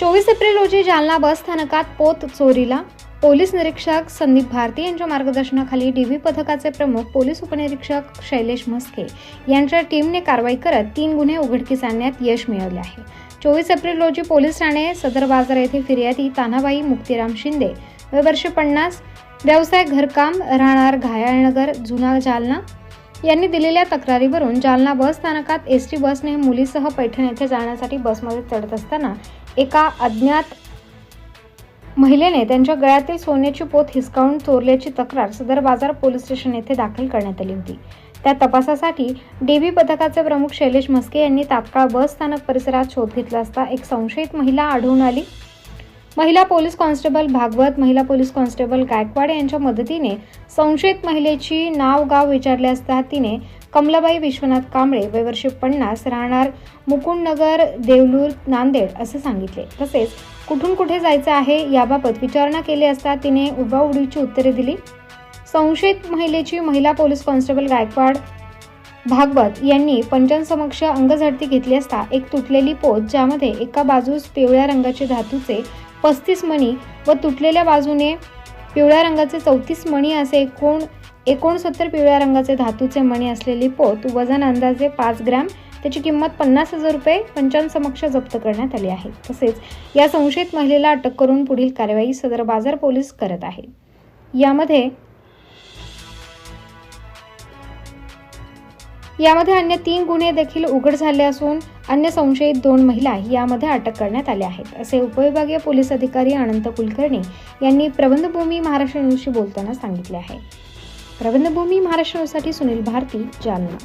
चोवीस एप्रिल रोजी जालना बस स्थानकात पोत चोरीला. पोलीस निरीक्षक संदीप भारती यांच्या मार्गदर्शनाखाली डीव्ही पथकाचे प्रमुख पोलीस उपनिरीक्षक शैलेश म्हस्के यांच्या टीमने कारवाई करत तीन गुन्हे उघडकीस आणण्यात यश मिळवले आहे. चोवीस एप्रिल रोजी पोलीस ठाणे सदर बाजार येथे फिर्यादी तानाबाई मुक्तिराम शिंदे वय वर्षे पन्नास व्यवसाय घरकाम राहणार घायाळनगर जुना जालना यांनी दिलेल्या तक्रारीवरून जालना बस स्थानकात एस टी बसने मुलीसह पैठण येथे जाण्यासाठी बसमध्ये चढत असताना एका अज्ञात महिलेने त्यांच्या गळ्यातील सोन्याची पोत हिसकावून चोरल्याची तक्रार सदर बाजार पोलीस स्टेशन येथे दाखल करण्यात आली होती. त्या तपासासाठी डेव्ही पथकाचे प्रमुख शैलेश म्हस्के यांनी तात्काळ बस स्थानक परिसरात शोध घेतला असता एक संशयित महिला आढळून आली. महिला पोलीस कॉन्स्टेबल भागवत महिला पोलीस कॉन्स्टेबल गायकवाड यांच्या मदतीने संशयित महिलेची नाव गाव विचारले असता तिने कमलाबाई विश्वनाथ कांबळे वय पन्नास राहणार मुकुंदनगर देवलूर नांदेड असे सांगितले. तसेच कुठून कुठे जायचं आहे याबाबत विचारणा केली असता तिने उडवाउडीची उत्तरे दिली. संशयित महिलेची महिला पोलीस कॉन्स्टेबल गायकवाड भागवत यांनी पंचांसमक्ष अंगझडती घेतली असता एक तुटलेली पोत ज्यामध्ये एका बाजूस पिवळ्या रंगाचे धातूचे पस्तीस मणी व तुटलेल्या बाजूने पिवळ्या रंगाचे चौतीस मणी असे एकूण एकोणसत्तर पिवळ्या रंगाचे धातूचे मणी असलेली पोत वजन अंदाजे पाच ग्रॅम त्याची किंमत पन्नास हजार रुपये पंचांसमक्ष जप्त करण्यात आली आहे. तसेच या संशयित महिलेला अटक करून पुढील कारवाई सदर बाजार पोलीस करत आहे. यामध्ये यामध्ये अन्य तीन गुन्हे देखील उघड झाले असून अन्य संशयित दोन महिला यामध्ये अटक करण्यात आल्या आहेत. असे उपविभागीय पोलीस अधिकारी अनंत कुलकर्णी यांनी प्रबंधभूमी महाराष्ट्र न्यूजशी बोलताना सांगितले आहे. प्रबंधभूमी महाराष्ट्र न्यूजसाठी सुनील भारती जालना.